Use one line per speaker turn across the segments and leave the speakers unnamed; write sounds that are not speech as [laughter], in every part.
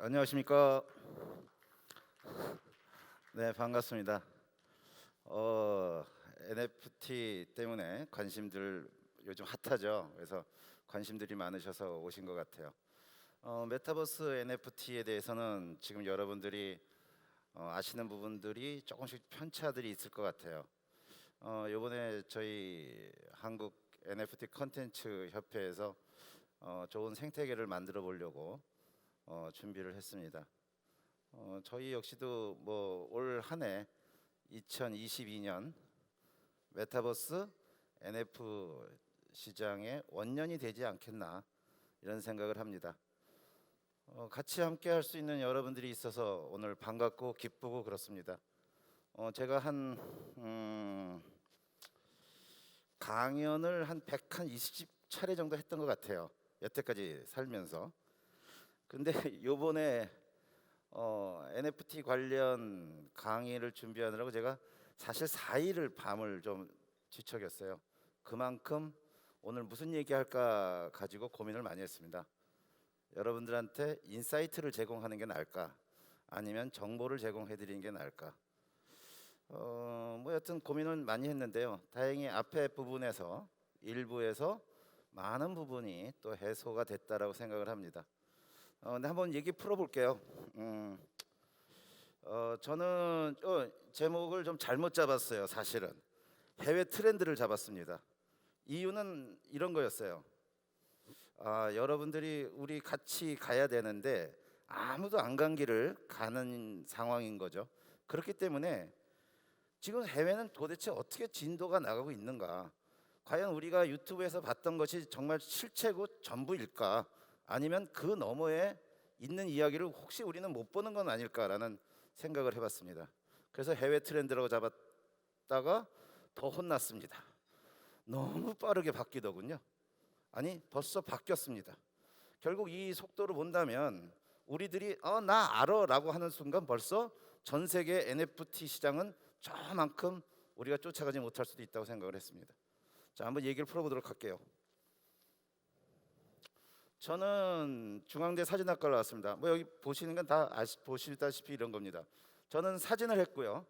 안녕하십니까. 네, 반갑습니다. 어, NFT 때문에 관심들 요즘 핫하죠. 그래서 관심들이 많으셔서 오신 것 같아요. 어, 메타버스 NFT에 대해서는 지금 여러분들이 어, 아시는 부분들이 조금씩 편차들이 있을 것 같아요. 어, 이번에 저희 한국 NFT 컨텐츠 협회에서 어, 좋은 생태계를 만들어 보려고 어, 준비를 했습니다. 어, 저희 역시도 뭐 올 한해 2022년 메타버스 NF 시장의 원년이 되지 않겠나 이런 생각을 합니다. 어, 같이 함께 할 수 있는 여러분들이 있어서 오늘 반갑고 기쁘고 그렇습니다. 어, 제가 한 음, 강연을 한 100 한 20차례 정도 했던 것 같아요. 여태까지 살면서. 근데 [laughs] 요번에 어, NFT 관련 강의를 준비하느라고 제가 사실 4일을 밤을 좀 뒤척였어요. 그만큼 오늘 무슨 얘기할까 가지고 고민을 많이 했습니다. 여러분들한테 인사이트를 제공하는 게 나을까? 아니면 정보를 제공해 드리는 게 나을까? 어, 뭐 여튼 고민을 많이 했는데요. 다행히 앞에 부분에서 일부에서 많은 부분이 또 해소가 됐다라고 생각을 합니다. 어, 근데 한번 얘기 풀어볼게요. 음, 어, 저는 어, 제목을 좀 잘못 잡았어요. 사실은 해외 트렌드를 잡았습니다. 이유는 이런 거였어요. 아, 여러분들이 우리 같이 가야 되는데 아무도 안 간 길을 가는 상황인 거죠. 그렇기 때문에 지금 해외는 도대체 어떻게 진도가 나가고 있는가? 과연 우리가 유튜브에서 봤던 것이 정말 실체고 전부일까? 아니면 그 너머에 있는 이야기를 혹시 우리는 못 보는 건 아닐까라는 생각을 해봤습니다. 그래서 해외 트렌드라고 잡았다가 더 혼났습니다. 너무 빠르게 바뀌더군요. 아니 벌써 바뀌었습니다. 결국 이 속도로 본다면 우리들이 어 나 알아라고 하는 순간 벌써 전 세계 NFT 시장은 저만큼 우리가 쫓아가지 못할 수도 있다고 생각을 했습니다. 자 한번 얘기를 풀어보도록 할게요. 저는 중앙대 사진학과를 나왔습니다. 뭐 여기 보시는 건 다 보시다시피 이런 겁니다. 저는 사진을 했고요.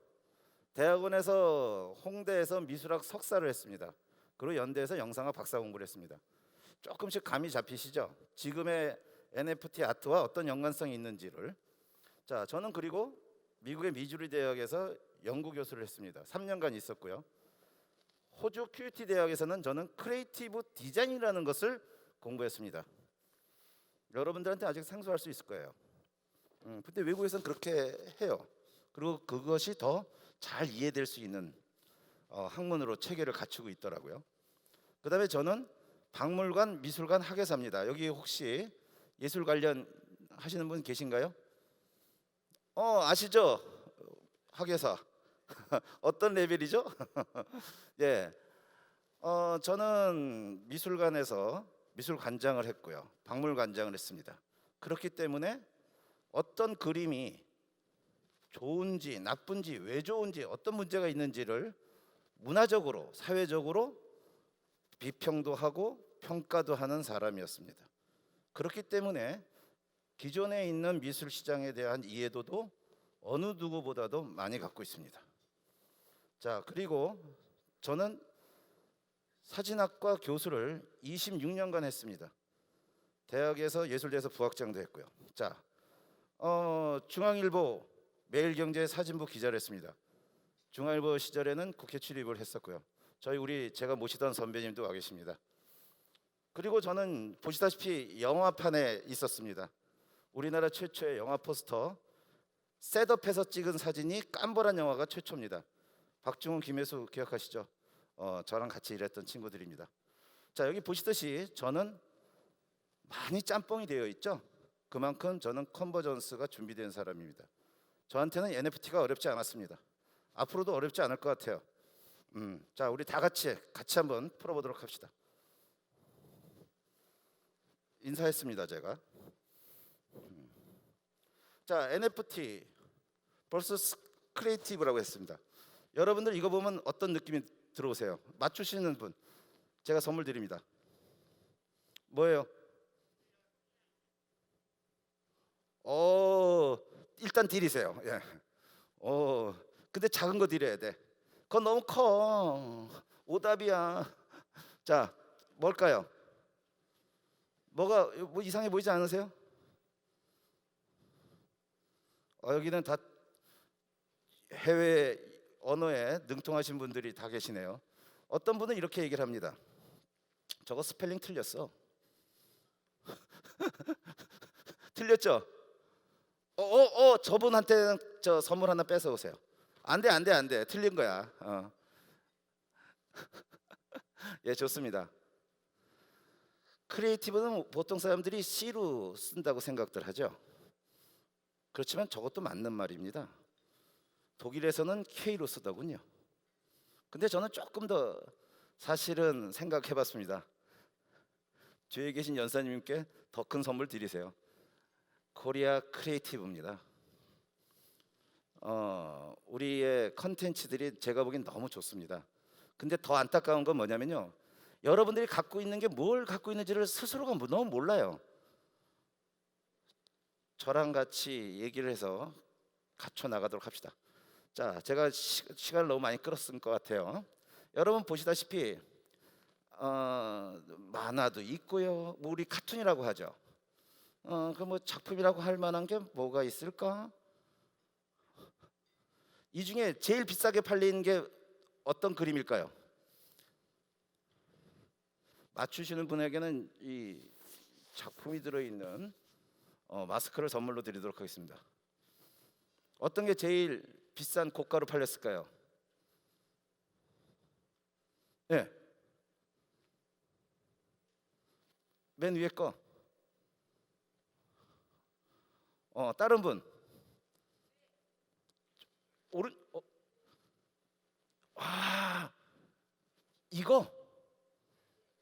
대학원에서 홍대에서 미술학 석사를 했습니다. 그리고 연대에서 영상학 박사 공부를 했습니다. 조금씩 감이 잡히시죠? 지금의 NFT 아트와 어떤 연관성이 있는지를. 자, 저는 그리고 미국의 미주리 대학에서 연구 교수를 했습니다. 3년간 있었고요. 호주 큐티 대학에서는 저는 크리에이티브 디자인이라는 것을 공부했습니다. 여러분들한테 아직 생소할 수 있을 거예요. 음, 근데 외국에서는 그렇게 해요. 그리고 그것이 더 잘 이해될 수 있는 어, 학문으로 체계를 갖추고 있더라고요. 그 다음에 저는 박물관, 미술관 학예사입니다. 여기 혹시 예술 관련 하시는 분 계신가요? 어 아시죠? 학예사 [laughs] 어떤 레벨이죠? [laughs] 예, 어 저는 미술관에서 미술관장을 했고요, 박물관장을 했습니다. 그렇기 때문에 어떤 그림이 좋은지 나쁜지 왜 좋은지 어떤 문제가 있는지를 문화적으로 사회적으로 비평도 하고 평가도 하는 사람이었습니다. 그렇기 때문에 기존에 있는 미술 시장에 대한 이해도도 어느 누구보다도 많이 갖고 있습니다. 자, 그리고 저는 사진학과 교수를 26년간 했습니다. 대학에서 예술대에서 부학장도 했고요. 자, 어, 중앙일보 매일경제 사진부 기자를 했습니다. 중앙일보 시절에는 국회 출입을 했었고요. 저희 우리 제가 모시던 선배님도 와 계십니다. 그리고 저는 보시다시피 영화판에 있었습니다. 우리나라 최초의 영화 포스터 셋업해서 찍은 사진이 깜벌한 영화가 최초입니다. 박중훈, 김혜수 기억하시죠? 어, 저랑 같이 일했던 친구들입니다. 자 여기 보시듯이 저는 많이 짬뽕이 되어 있죠. 그만큼 저는 컨버전스가 준비된 사람입니다. 저한테는 NFT가 어렵지 않았습니다. 앞으로도 어렵지 않을 것 같아요. 음, 자 우리 다 같이 같이 한번 풀어보도록 합시다. 인사했습니다 제가. 음. 자 NFT 벌써 크리에이티브라고 했습니다. 여러분들 이거 보면 어떤 느낌이 들어오세요? 맞추시는 분 제가 선물 드립니다. 뭐예요? 어 일단 드리세요. 예. 어, 근데 작은 거 드려야 돼. 그건 너무 커. 오답이야. 자, 뭘까요? 뭐가 뭐 이상해 보이지 않으세요? 어, 여기는 다 해외 언어에 능통하신 분들이 다 계시네요. 어떤 분은 이렇게 얘기를 합니다. 저거 스펠링 틀렸어. [laughs] 틀렸죠? 어, 어, 어, 저분한테는 저 선물 하나 뺏어 오세요. 안 돼, 안 돼, 안 돼. 틀린 거야. 어. [laughs] 예, 좋습니다. 크리에이티브는 보통 사람들이 C로 쓴다고 생각들 하죠. 그렇지만 저것도 맞는 말입니다. 독일에서는 K로 쓰더군요. 근데 저는 조금 더 사실은 생각해 봤습니다. 뒤에 계신 연사님께 더 큰 선물 드리세요. 코리아 크리에이티브입니다. 어, 우리의 컨텐츠들이 제가 보기엔 너무 좋습니다. 근데 더 안타까운 건 뭐냐면요. 여러분들이 갖고 있는 게 뭘 갖고 있는지를 스스로가 뭐 너무 몰라요. 저랑 같이 얘기를 해서 갖춰 나가도록 합시다. 자, 제가 시, 시간을 너무 많이 끌었을 것 같아요. 여러분 보시다시피 어, 만화도 있고요. 뭐 우리 카툰이라고 하죠. 어, 그 뭐 작품이라고 할 만한 게 뭐가 있을까? 이 중에 제일 비싸게 팔리는 게 어떤 그림일까요? 맞추시는 분에게는 이 작품이 들어있는 어, 마스크를 선물로 드리도록 하겠습니다. 어떤 게 제일 비싼 고가로 팔렸을까요? 네. 맨 위에 거. 어, 다른 분. 오른 어. 와. 이거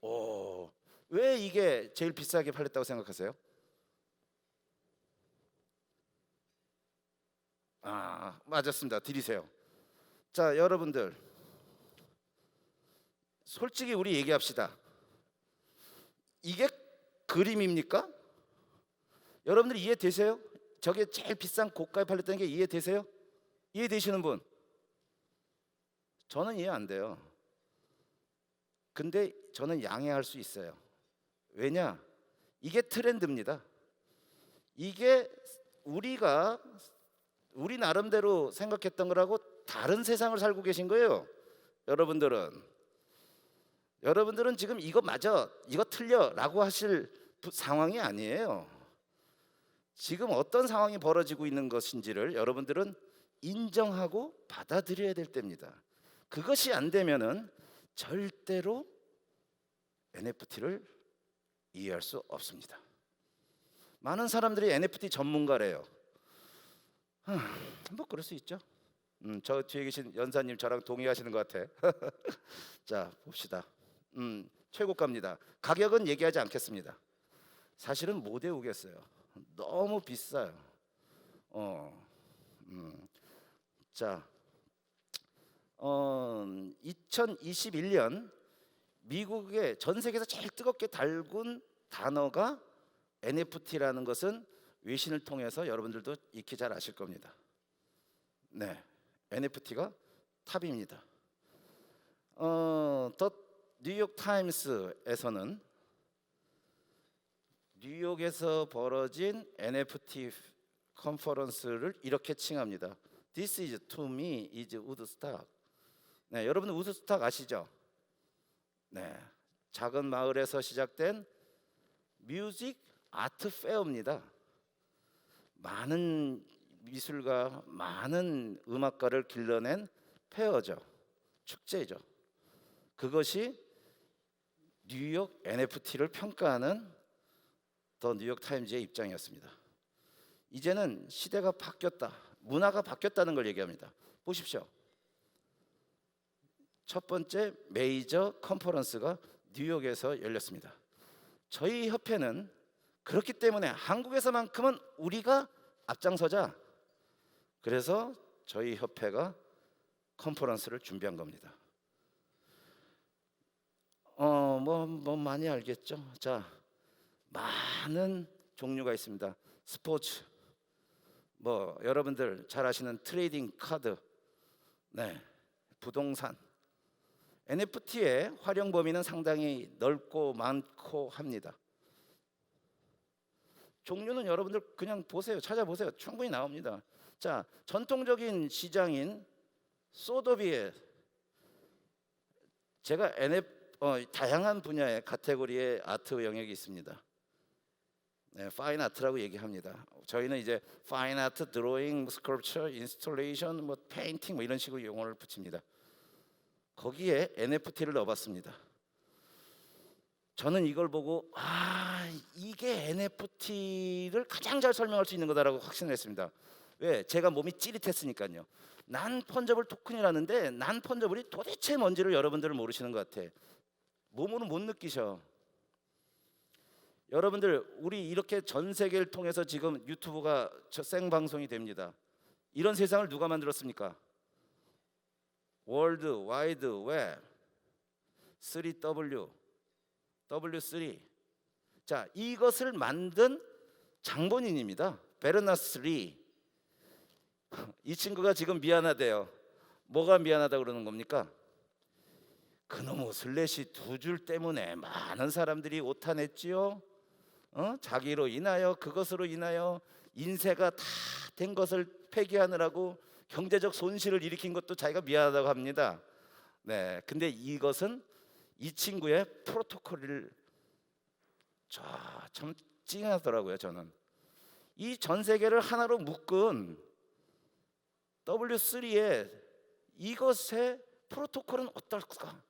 오. 왜 이게 제일 비싸게 팔렸다고 생각하세요? 아, 맞았습니다. 드리세요. 자, 여러분들. 솔직히 우리 얘기합시다. 이게 그림입니까? 여러분들 이해되세요? 저게 제일 비싼 고가에 팔렸다는 게 이해되세요? 이해되시는 분? 저는 이해 안 돼요. 근데 저는 양해할 수 있어요. 왜냐? 이게 트렌드입니다. 이게 우리가 우리 나름대로 생각했던 거라고 다른 세상을 살고 계신 거예요. 여러분들은 여러분들은 지금 이거 맞아, 이거 틀려라고 하실 부- 상황이 아니에요. 지금 어떤 상황이 벌어지고 있는 것인지를 여러분들은 인정하고 받아들여야 될 때입니다. 그것이 안 되면은 절대로 NFT를 이해할 수 없습니다. 많은 사람들이 NFT 전문가래요. 흠, 뭐 그럴 수 있죠. 음, 저 뒤에 계신 연사님 저랑 동의하시는 것 같아. [laughs] 자 봅시다. 음, 최고가입니다. 가격은 얘기하지 않겠습니다. 사실은 못 외우겠어요. 너무 비싸요. 어, 음, 자, 어, 2021년 미국의 전 세계에서 제일 뜨겁게 달군 단어가 NFT라는 것은 외신을 통해서 여러분들도 익히 잘 아실 겁니다. 네, NFT가 탑입니다. 어, 더 뉴욕 타임스에서는 뉴욕에서 벌어진 NFT 컨퍼런스를 이렇게 칭합니다. This is to me is Woodstock. 네, 여러분 우드스탁 아시죠? 네, 작은 마을에서 시작된 뮤직 아트 페어입니다. 많은 미술가, 많은 음악가를 길러낸 페어죠. 축제죠. 그것이 뉴욕 NFT를 평가하는 더 뉴욕 타임즈의 입장이었습니다. 이제는 시대가 바뀌었다. 문화가 바뀌었다는 걸 얘기합니다. 보십시오. 첫 번째 메이저 컨퍼런스가 뉴욕에서 열렸습니다. 저희 협회는 그렇기 때문에 한국에서만큼은 우리가 앞장서자. 그래서 저희 협회가 컨퍼런스를 준비한 겁니다. 어, 뭐, 뭐 많이 알겠죠. 자, 많은 종류가 있습니다. 스포츠, 뭐 여러분들 잘 아시는 트레이딩 카드, 네, 부동산, NFT의 활용 범위는 상당히 넓고 많고 합니다. 종류는 여러분들 그냥 보세요, 찾아보세요. 충분히 나옵니다. 자, 전통적인 시장인 소더비에 제가 NF 어, 다양한 분야의 카테고리의 아트 영역이 있습니다. 네, 파인 아트라고 얘기합니다. 저희는 이제 파인 아트, 드로잉, 스컬프처, 인스톨레이션, 뭐 페인팅 뭐 이런 식으로 용어를 붙입니다. 거기에 NFT를 넣어봤습니다. 저는 이걸 보고 아 이게 NFT를 가장 잘 설명할 수 있는 거다라고 확신을 했습니다. 왜? 제가 몸이 찌릿했으니까요. 난 펀저블 토큰이라는데 난 펀저블이 도대체 뭔지를 여러분들은 모르시는 것 같아. 몸으로 못 느끼셔. 여러분들 우리 이렇게 전 세계를 통해서 지금 유튜브가 저 생방송이 됩니다. 이런 세상을 누가 만들었습니까? 월드 와이드 웹 3W W3 자 이것을 만든 장본인입니다. 베르나스 리. 이 친구가 지금 미안하대요. 뭐가 미안하다 그러는 겁니까? 그놈의 슬래시 두 줄 때문에 많은 사람들이 오탄했지요. 어? 자기로 인하여 그것으로 인하여 인쇄가 다 된 것을 폐기하느라고 경제적 손실을 일으킨 것도 자기가 미안하다고 합니다. 네, 근데 이것은 이 친구의 프로토콜을 참 찡하더라고요. 저는 이 전 세계를 하나로 묶은 W3의 이것의 프로토콜은 어떨까?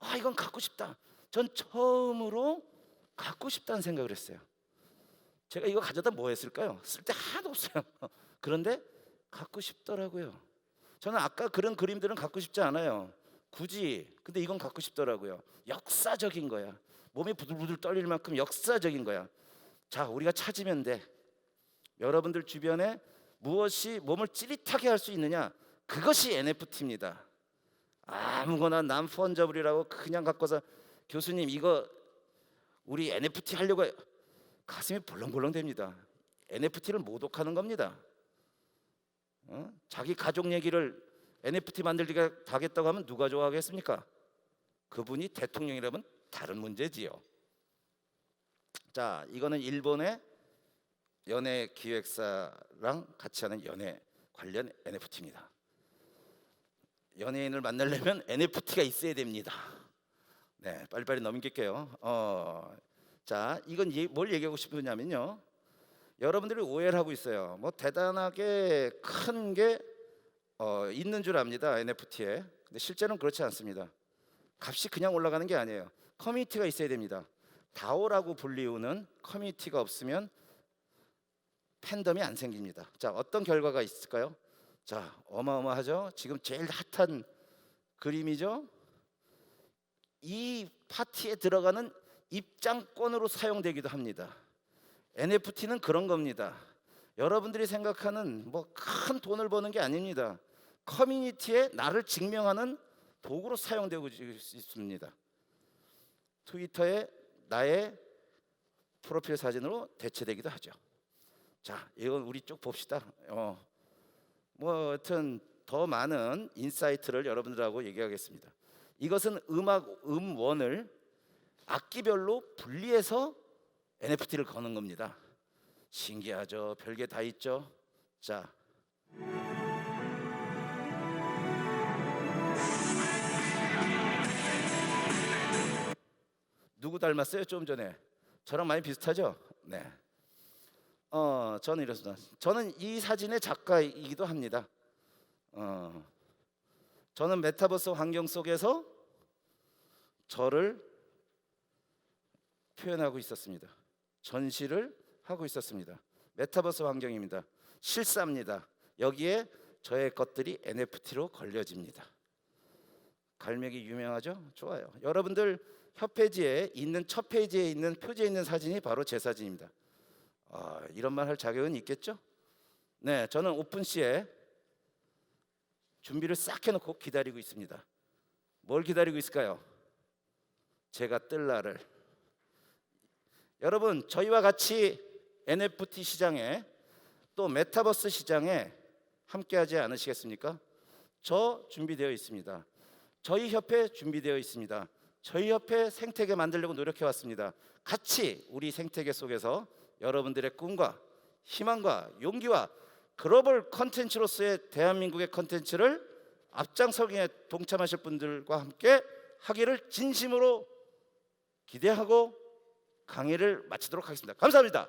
아, 이건 갖고 싶다. 전 처음으로 갖고 싶다는 생각을 했어요. 제가 이거 가져다 뭐 했을까요? 쓸 데 하나도 없어요. [laughs] 그런데 갖고 싶더라고요. 저는 아까 그런 그림들은 갖고 싶지 않아요. 굳이. 근데 이건 갖고 싶더라고요. 역사적인 거야. 몸이 부들부들 떨릴 만큼 역사적인 거야. 자, 우리가 찾으면 돼. 여러분들 주변에 무엇이 몸을 찌릿하게 할 수 있느냐? 그것이 NFT입니다. 아무거나 남 펀저블이라고 그냥 갖고서 교수님 이거 우리 NFT 하려고 해. 가슴이 벌렁벌렁 됩니다. NFT를 모독하는 겁니다. 어? 자기 가족 얘기를 NFT 만들기가 하겠다고 하면 누가 좋아하겠습니까? 그분이 대통령이라면 다른 문제지요. 자, 이거는 일본의 연예 기획사랑 같이 하는 연예 관련 NFT입니다. 연예인을 만나려면 NFT가 있어야 됩니다. 네, 빨리빨리 넘길게요. 어, 자, 이건 예, 뭘 얘기하고 싶으냐면요. 여러분들이 오해를 하고 있어요. 뭐 대단하게 큰 게 어, 있는 줄 압니다. NFT에. 근데 실제로는 그렇지 않습니다. 값이 그냥 올라가는 게 아니에요. 커뮤니티가 있어야 됩니다. 다오라고 불리우는 커뮤니티가 없으면 팬덤이 안 생깁니다. 자, 어떤 결과가 있을까요? 자, 어마어마하죠. 지금 제일 핫한 그림이죠. 이 파티에 들어가는 입장권으로 사용되기도 합니다. NFT는 그런 겁니다. 여러분들이 생각하는 뭐 큰 돈을 버는 게 아닙니다. 커뮤니티에 나를 증명하는 도구로 사용되고 있습니다. 트위터에 나의 프로필 사진으로 대체되기도 하죠. 자, 이건 우리 쭉 봅시다. 어, 뭐 하여튼 더 많은 인사이트를 여러분들하고 얘기하겠습니다. 이것은 음악 음원을 악기별로 분리해서 NFT를 거는 겁니다. 신기하죠. 별게 다 있죠. 자. 누구 닮았어요? 좀 전에 저랑 많이 비슷하죠? 네. 어, 저는 이렇습니다. 저는 이 사진의 작가이기도 합니다. 어, 저는 메타버스 환경 속에서 저를 표현하고 있었습니다. 전시를 하고 있었습니다. 메타버스 환경입니다. 실사입니다. 여기에 저의 것들이 NFT로 걸려집니다. 갈매기 유명하죠? 좋아요. 여러분들 협회지에 있는 첫 페이지에 있는 표지에 있는 사진이 바로 제 사진입니다. 아, 이런 말 할 자격은 있겠죠? 네, 저는 오픈시에 준비를 싹 해놓고 기다리고 있습니다. 뭘 기다리고 있을까요? 제가 뜰 날을. 여러분, 저희와 같이 NFT 시장에 또 메타버스 시장에 함께하지 않으시겠습니까? 저 준비되어 있습니다. 저희 협회 준비되어 있습니다. 저희 협회 생태계 만들려고 노력해 왔습니다. 같이 우리 생태계 속에서 여러분들의 꿈과 희망과 용기와 글로벌 컨텐츠로서의 대한민국의 컨텐츠를 앞장서기에 동참하실 분들과 함께 하기를 진심으로 기대하고 강의를 마치도록 하겠습니다. 감사합니다.